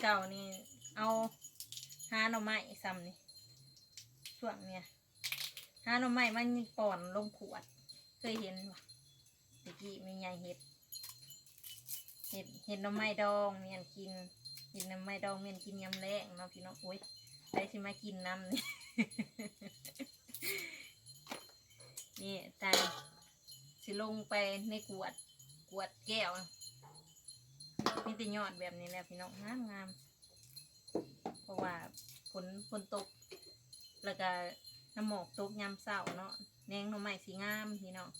เก่านี่เอาหาหน่อไม้ซ้ำนี่ช่วงเนี่ยหาหน่อไม้มันป่อนลงขวด เคยเห็นปะตะกี้ม่ใหญ่เห็ดเห็ดเห็ดหน่อไม้ดองเมียนกินเห็ดหน่อไม้ดองเมียนกินยำแรงเนาะพี่น้องโอ้ยใครสิมากินน้ำนี่นี่ตาสิลงไปในกวดกวดแก้ว นี่แต่ยอดแบบนี้แหละพี่น้องงามงามเพราะว่าฝนฝนตก แล้วก็น้ำหมอกตกยามเศร้าเนาะแนงหน่อไม้สีงามพี่น้อง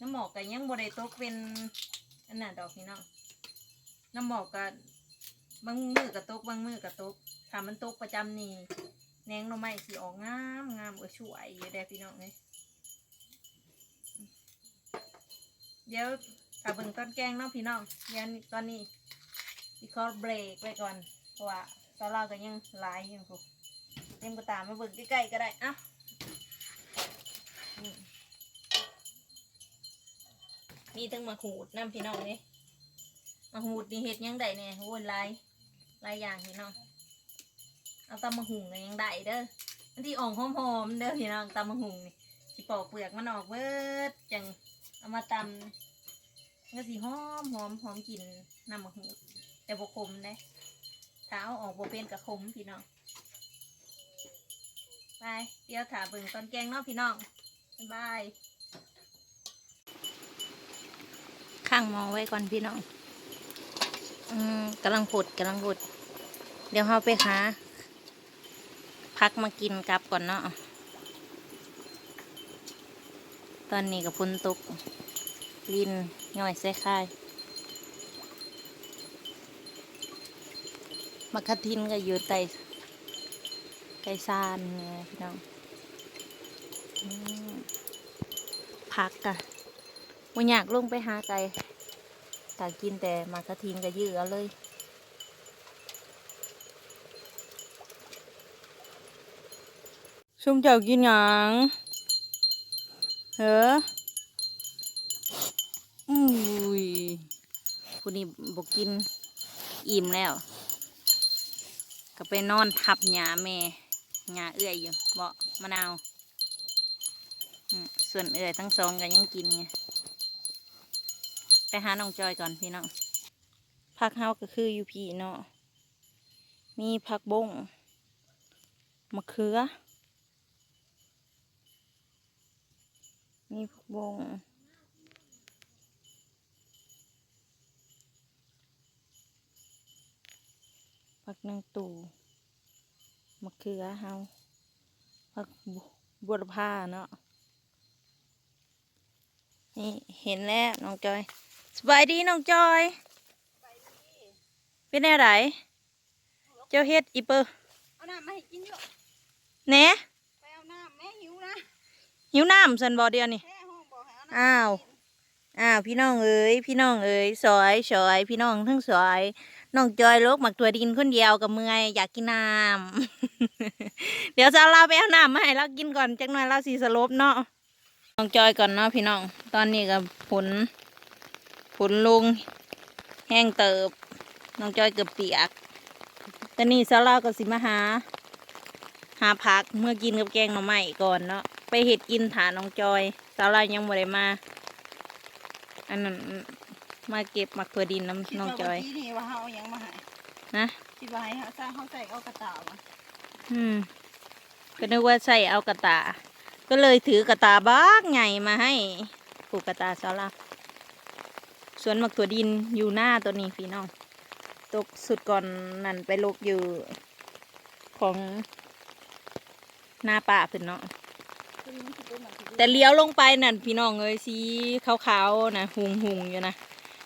น้ำหมอกก็ยังบ่ได้ตกเป็นอันนั้นดอกพี่น้องน้ำหมอกก็บางมือก็ตกบางมือก็ตกถ้ามันตกประจำนี่แนงหน่อไม้สิออกงามงามเออช่วยอยู่ได้พี่น้องเลยเดี๋ยว ถ้าเบิ่งต้นแกงเนาะพี่น้องเดี๋ยวนี้ตอนนี้พี่ขอเบรกไว้ก่อนเพราะว่าตอนเราก็ยังหลายอยู่พูเต็มกระตามมาเบิ่งใกล้ๆก็ได้อะอืมมีทั้งมะขูดน้ำพี่น้องนี่มะขูดนี่เห็ดยังได้เนี่ยโอ้ยหลายหลายอย่างพี่น้องเอาตำมะหุงก็ยังได้เด้ออันที่อ่องหอมๆเด้อพี่น้องตำมะหุงนี่สิปอกเปลือกมันออกเบิร์ดจังเอามาตำ ก็สิหอมหอมหอมกลิ่นน้ำมะขูดแต่บกคมเด้ถ้าเอาออกบเป็นกับคมพี่น้อง ไปเดี๋ยวถาเบิ่งตอนแกงเนาะพี่น้องบ๊ายบายข้างมองไว้ก่อนพี่น้องอืมกำลังผุดกำลังผุด เดี๋ยวเราไปหาพักมากินกลับก่อนเนาะตอนนี้กับฝนตก ลินย่อยใส่ค่ายมะขทินก็อยู่ใต้ใต้ซานเนี่ยพี่น้องอพักกะว่อยากลงไปหาไก่ตากินแต่มากระทินก็ยื้อเอาเลยซุ่มเจ้ากินหยังเฮ้ออย ผู้นี้บกกินอิ่มแล้ว ก็ไปนอนทับหญ้าแม่หญ้าเอื้อยอยู่เบาะมะนาวส่วนเอื้อยทั้งสองก็ยังกินไงไปหาน้องจอยก่อนพี่น้องผักเฮาก็คืออยู่พี่เนาะมีผักบงมะเขือมีผักบง ผักนางตู่มะเขือเฮาผักบบัวผ้าเนาะนี่เห็นแล้วน้องจอยสบายดีน้องจอยเป็นแนวไหนเจ้าเฮ็ดอีเปอร์เอาน้ำมาให้กินเยอะแหน่ไปเอาน้ำแม่หิวนะหิวน้ำสันบอเดียวนี่แค่ห้องบอกให้เอาน้ำอ้าว อ้าวพี่น้องเอ๋ยพี่น้องเอ๋ยสอยสอยพี่น้องทั้งสอยน้องจอยลกหมักตัวดินคนเดียวกับเมื่อยอยากกินน้ำ เดี๋ยวจะเอาเราไปเอาน้ำมาให้เรากินก่อนจักหน่อยเราสีสลบเนาะน้องจอยก่อนเนาะพี่น้อง ตอนนี้กับผลผลลุง แห้งเติบน้องจอยเกือบเปียกตอนนี้สาวเราก็สิมาหา หาผักเมื่อกินกับแกงหน่อไม้ก่อนเนาะไปเห็ดกินฐานน้องจอยสาวเรายังบ่ได้มา อันนั้นมาเก็บหมักถั่วดินน้ำน้องจอยคิดว่าเมื่กี้นี่ว่าเขาเอาหยังมาให้นะคิดว่าให้เขาสร้างเขาใส่เอากระต่าวะอืมก็นึกว่าใส่เอากระตา ก็เลยถือกระตาบ้ากใหญ่มาให้ปลูกกระตาซาลาสวนหมักถั่วดินอยู่หน้าตัวนี้พี่น้องตกสุดก่อนนั่นไปลกอยู่ของหน้าป่าขึ้นเนาะ แต่เลี้ยวลงไปนั่นพี่น้องเอ้ยสีขาวๆนะหุงหุงอยู่นะ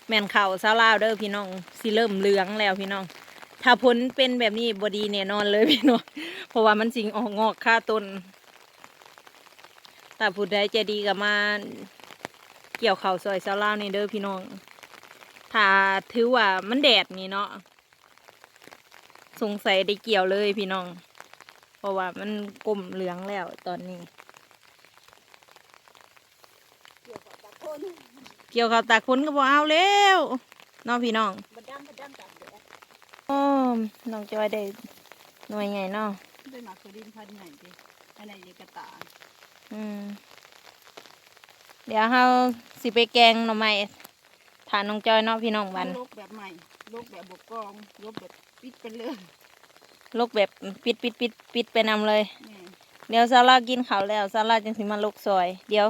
แม่นเข่าซาลาวเด้อพี่น้องสีเริ่มเหลืองแล้วพี่น้อง ถ้าผลเป็นแบบนี้บดีแน่นอนเลยพี่น้องเพราะว่ามันสิงออกงอกค่าต้นแต่ผู้ใดใจดีก็มาเกี่ยวเข่าวซอยซาลาวนี่เด้อพี่น้อง ถ้าถือว่ามันแดดนี่เนาะสงสัยได้เกี่ยวเลยพี่น้อง เพราะว่ามันกลมเหลืองแล้วตอนนี้ เกี่ยวกับตะคน เกี่ยวกับตาคุณก็บอเอาแล้วเน้องพี่น้องบัดดังบัดดังกับแดดโอ้น้องจอยได้หน่วยใหญ่เนาะได้หมักตัวดินพันใหญ่ดิอันไหนดีกระตายอืมเดี๋ยวเราสิไปแกงหน่อไม้ทานน้องจอยเนาะพี่น้องวันลกแบบใหม่ลกแบบบกกองลกแบบปิดไปเลยลกแบบปิดปิดปิดปิดไปนำเลยแม่เดี๋ยวซาร่ากินข้าวแล้วซาร่าจังสิมาลกซอย เดี๋ยว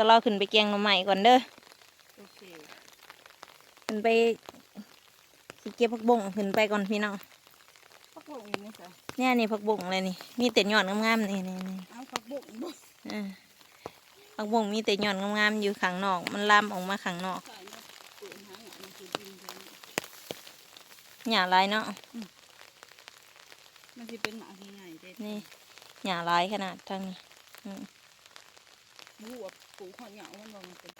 ซาร่าขึ้นไปแกงหน่อไม้ก่อนเด้อโอเคขึ้นไปสิเก็บผักบุ้งขึ้นไปก่อนพี่น้องพักบุ้งอีกนี่จ้ะเนี่ยนี่ผักบุ้งเลยนี่มีแต่ยอดงามๆนี่นี่นี่เอาพักบุ้งบ่เออผักบุ้งมีแต่ยอดงามๆอยู่ข้างนอก มันลามออกมาข้างนอกใส่เนาะเปลี่ยนหางอันนี้คือดินเลยหญ้าลายเนาะมันจะเป็นหมาที่ใหญ่เด็ดนี่หญ้าลายขนาดทั้งนี้อืมรู้ว่า ปลูกข้าวเหนียวมันบ่มันเป็น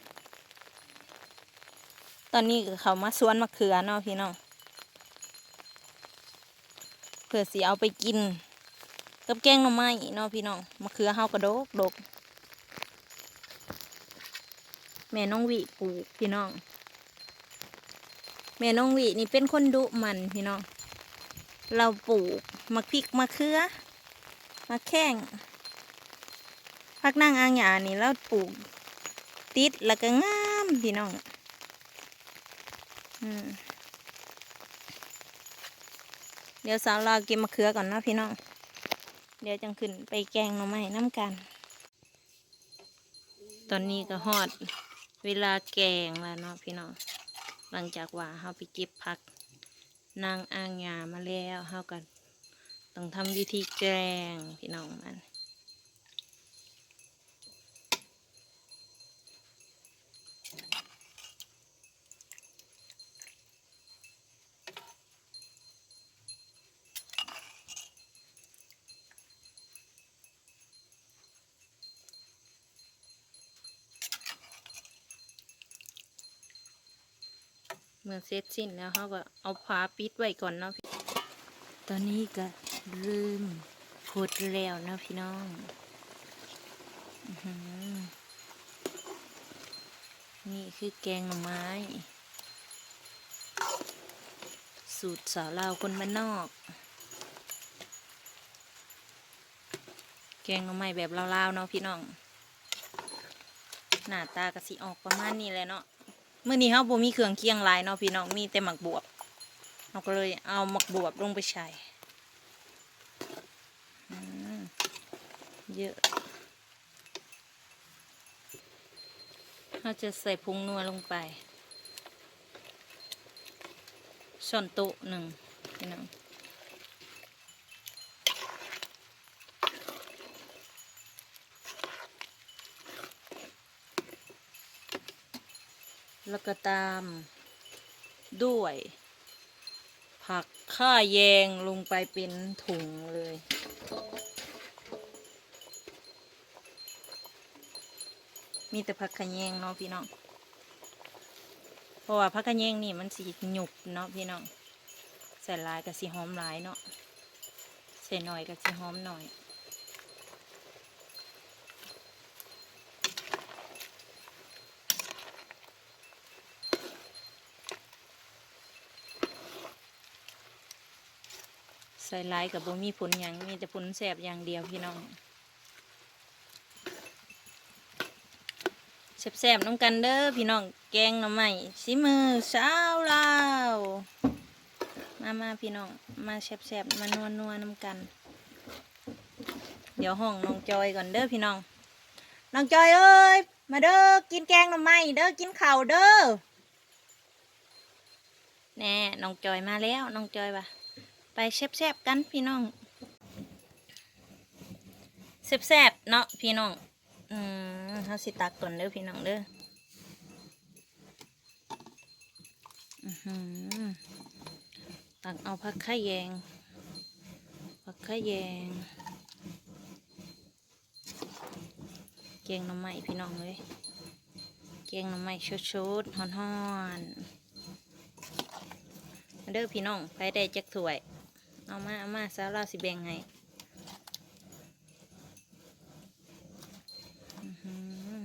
ตอนนี้ก็เขามาสวนมะเขือเนาะพี่น้องเพื่อสิเอาไปกิน กับแกงหน่อไม้เนาะพี่น้องมะเขือเฮากระโดกดกแม่น้องวิปลูกพี่น้อง แม่น้องวินี่เป็นคนดุมันพี่น้อง เราปลูกมะพริกมะเขือมะแข้ง พักนั่งอ่างหยานี่เราปลูก ติดแล้วก็งามพี่น้องอเดี๋ยวสาวราเก็บมะเขือก่อนนะพี่น้อง เดี๋ยวจังขึ้นไปแกงหน่อไม้น้ำกัน ตอนนี้ก็ฮอด เวลาแกงแล้วเนาะพี่น้อง หลังจากว่าเฮาไปเก็บผัก นางอ่างยามาแล้วเฮากันต้องทำวิธีแกงพี่น้องมัน มื่อเสร็จสิ้นแล้วเขาก็เอาผ้าปิดไว้ก่อนเนาะพี่ตอนนี้ก็ลืมพดแล้วเนาะพี่น้องอนี่คือแกงหน่อไม้ สูตรสาวลาวคนบ้านนอก แกงหน่อไม้แบบลาวๆเนาะพี่น้อง หน้าตากะสิออกประมาณนี้แหละเนาะ มื่อนี้เขาบ่มีเครื่องเคียงหลายเนาะพี่น้องมีแต่หมักบวบเราก็เลยเอาหมักบวบลงไปใช้เยอะเราจะใส่พุงนัวลงไปช้อนโต๊ะหนึ่งพี่น้อง แล้วก็ตาม ด้วย ผักข่าแยงลงไปเป็นถุงเลย มีแต่ผักขะแยงเนาะพี่น้อง เพราะว่าผักขะแยงนี่มันสีหยุบเนาะพี่น้อง ใส่ลายกับสีหอมหลายเนาะ ใส่หน่อยกับสีหอมหน่อย ใส่หลายกับบ่มีผลหยังมีแต่ผลแสบอย่างเดียวพี่น้องแสบๆน้ำกันเด้อพี่น้องแกงหน่อไม้สิมือสาวลาวมามาพี่น้องมาแสบๆมานัวนัวๆน้ำกัน เดี๋ยวห้องน้องจอยก่อนเด้อพี่น้องน้องจอยเอ้ยมาเด้อกินแกงหน่อไม้เด้อกินข้าวเด้อแน่น้องจอยมาแล้วน้องจอยว่ะ ไปแซบๆกันพี่น้องแซบๆเนาะพี่น้อง อืมเฮาสิตักก่อนเด้อพี่น้องเด้ออือหือตักเอาผักข้าแยงผักข้าแยงแกงน่อไม้พี่น้องเลยแกงน่อไม้ชุดๆฮ้อนๆเด้อพี่น้องไปได้จักถ้วย เอามาเอามาสาวเราสิแบ่งให้อื้อหือ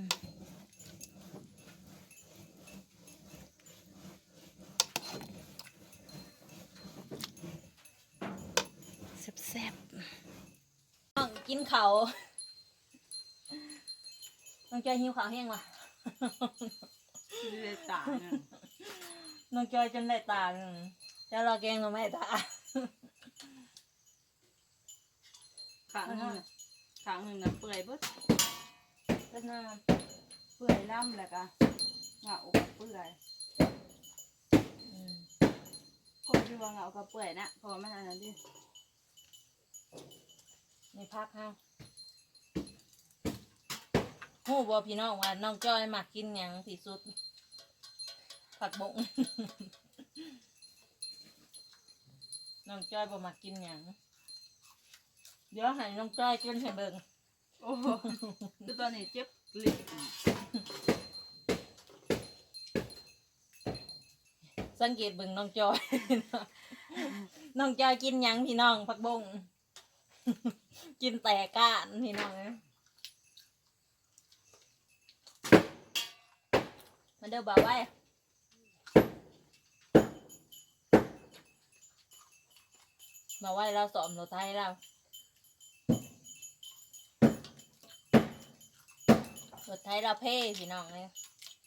แซ่บๆน้องกินเขาวน้องจอยหิวข้าวแห้งวะเลยตาเนี่ยน้องจอยจนได้ตาหนึ่งจะรอแกงก็ไม่ตา ขางหนึงน่ะขางหนึงน่ะเปื่อยเบิดก็น่าเปื่อยล่ำแล้วก็เหงากับเปื่อยอืมคนที่ว่าเหงากับเปื่อยนะเพราะว่ามันอันนั้นดิในพักฮะหูบอพี่น้องว่าน้องจอยมักกินหยังที่สุด ผักบง น้องจอยบ่มักกินหยัง เดี๋ยวให้น้องจอยกินให้เบิ่งโอ้โหคือตอนนี้เจ็บลิ้นสังเกตเบิ่งน้องจอย น้องจอยกินหยังพี่น้องผักบง กินแต่ก้านพี่น้องนะมาเด้อบ่าวไว้บ่าวไว้เราสอมรถไทยเรา ไทยเราเพ่พี่น้องเลย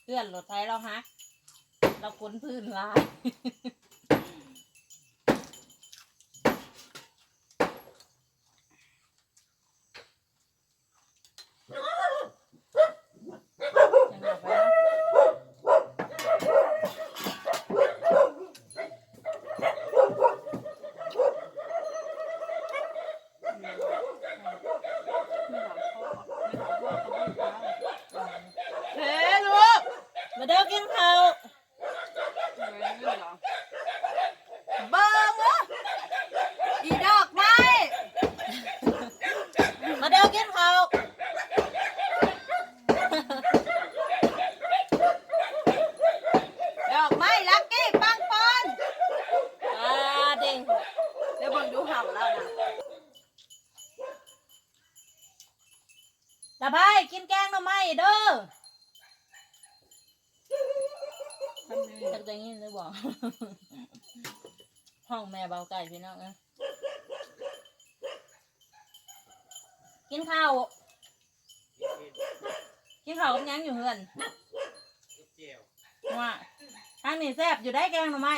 เพื่อนรถไทยเราฮักเราค้นพื้นลาย ยังหาไปแล้ว ไม่ถามพ่อไม่ถามพ่อเขาไม่ถาม เฮ้ลูก มาเด้อกินข้าว ไม่ไม่หรอ เบิ่งวะอีดอกไม้ มาเด้อกินข้าวดอกไม้ลักกี้ปังปอนอ่าเด้ง เดี๋ยวเบิ่งดูเห่าแล้วนะ ตาพายกินแกงหน่อไม้เด้อทำนี่จักใจงี้เลยบอกห้องแม่เบาไก่พี่น้องนะกินข้าว กินข้าวกับหยังอยู่เฮือนว่าทางนี้แซ่บอยู่ได้แกงหน่อไม้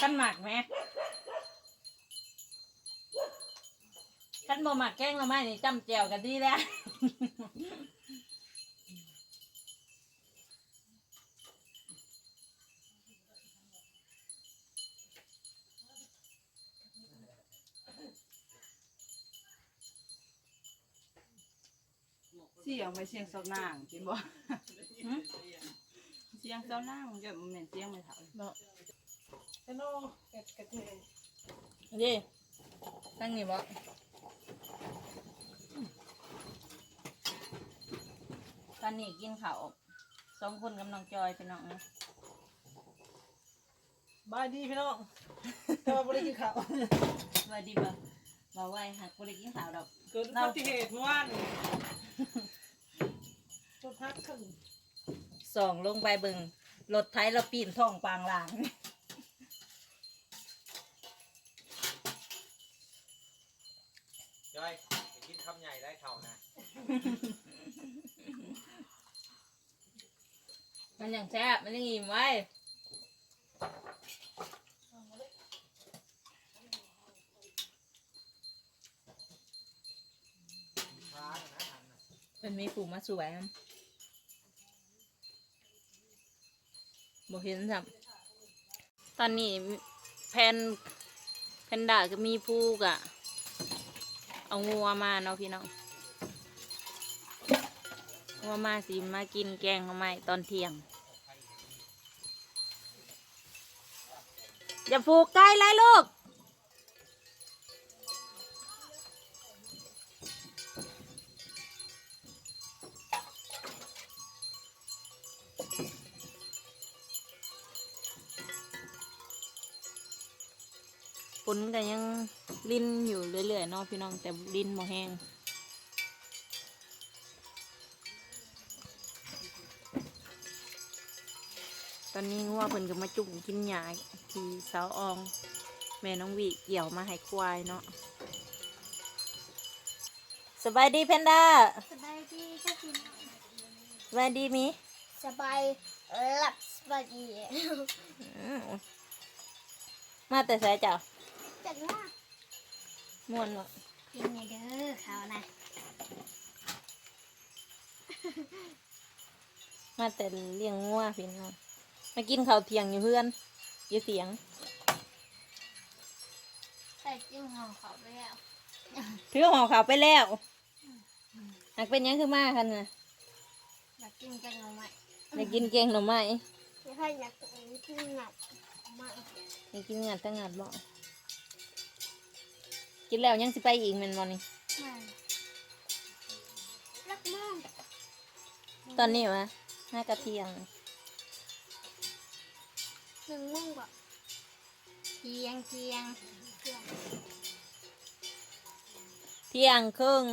ขันหมักไหม ขันบ่หมักแกงหน่อไม้นี่จำแจวกันดีแล้วเสียงไปเสียงเสาหนางจริงบ่เสียงเสาหนางมันจะมันเหม็นเสียงไม่เท่าเนาะเฮ้ยเก็ดกระเทยดิตั้งนี่บ่ ตอนนี้กินข้าวสองคนกับน้องจอยพี่น้องนะบายดีพี่น้องแต่ว่าไม่ได้กินข้าวสวัสดีบ่บ่ไหวหักบ่ได้กินข้าวดอกเกิดอุบัติเหตุเมื่อวานรถพักขึ้นสองลงไปเบิ่งรถไถเราปีนท้องปางหลางจอยไปกินคำใหญ่ได้เข่านะ มันยังแซ่บมันยังอิ่มไว้พานะหันมันมีผูมาสวยมั้บ่เห็นสับตอนนี้แพนแพนด้าก็มีผูกอะเอางัวมาเนาะพี่น้องงัวมาสิมากินแกงเขาไมตอนเที่ยง อย่าผูกใกล้เลยลูก ฝนก็ยังรินอยู่เรื่อยๆเนาะพี่น้องแต่รินหมอแห้ง ตอนนี้งัวเพิ่นก็มาจุ่มกินหญ้าที่เสาออง แม่น้องวิเกี่ยวมาให้ควายเนาะสบายดีเพนด้าสบายดีก็กินสบายดีมีสบายหลับสบายดีอืมมาแต่สายเจ้าจังว่าม่วนบ่กินไงเด้อเขานะมาแต่เลี้ยงงัวพี่น้อง มากินข้าวเที่ยงอยู่เพื่อนอยู่เสียง ใส่จิ้มหอมเขาไปแล้วถือห่อขาวไปแล้วอักเป็นหยังคือมาคันน่ะอยากกินแกงหน่อไม้อยากกินแกงหน่อไม้ไม่ค่อยอยากกินหนักมากอยากกินงานตั้งงานบ่กินแล้วยังสิไปอีกแม่นบ่นี่มากรักมากตอนนี้วะห้ากะเที่ยงห นึ่งโมงกว่าเทียงเทียงเทียงเที่ยงครึ่ง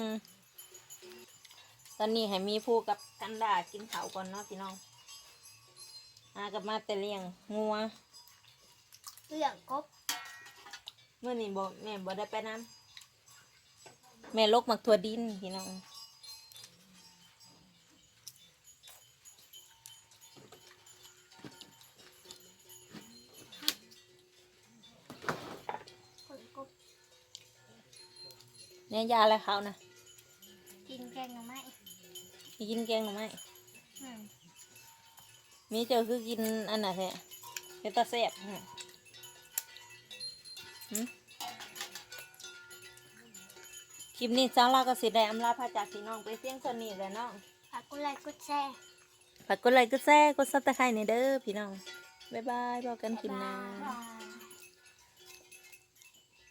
ตอนนี้ให้มีผู้กับกันดากินข้าวก่อนเนาะพี่น้องอากับมาแต่เลี้ยงงัวเรื่องกบเมื่อนี้บ่แม่บ่ได้ไปน้ำแม่ลกมักถั่วดินพี่น้อง เนี่ยยาอะไรเขานะกินแกงหน่อไม้มีกินแกงหรือไม่อืมมีเจอคือกินอันน่ะแท้เป็นตาแซ่บฮะหึคลิปนี้จ้าเราก็สิได้อำลาพาจากพี่น้องไปเพียงเท่านี้แหละเนาะฝากกดไลค์กดแชร์ฝากกดไลค์กดแชร์กดซับสไครต์ในเด้อพี่น้อง บ๊ายบายบอกกันคลิปหน้า บ๊ายบาย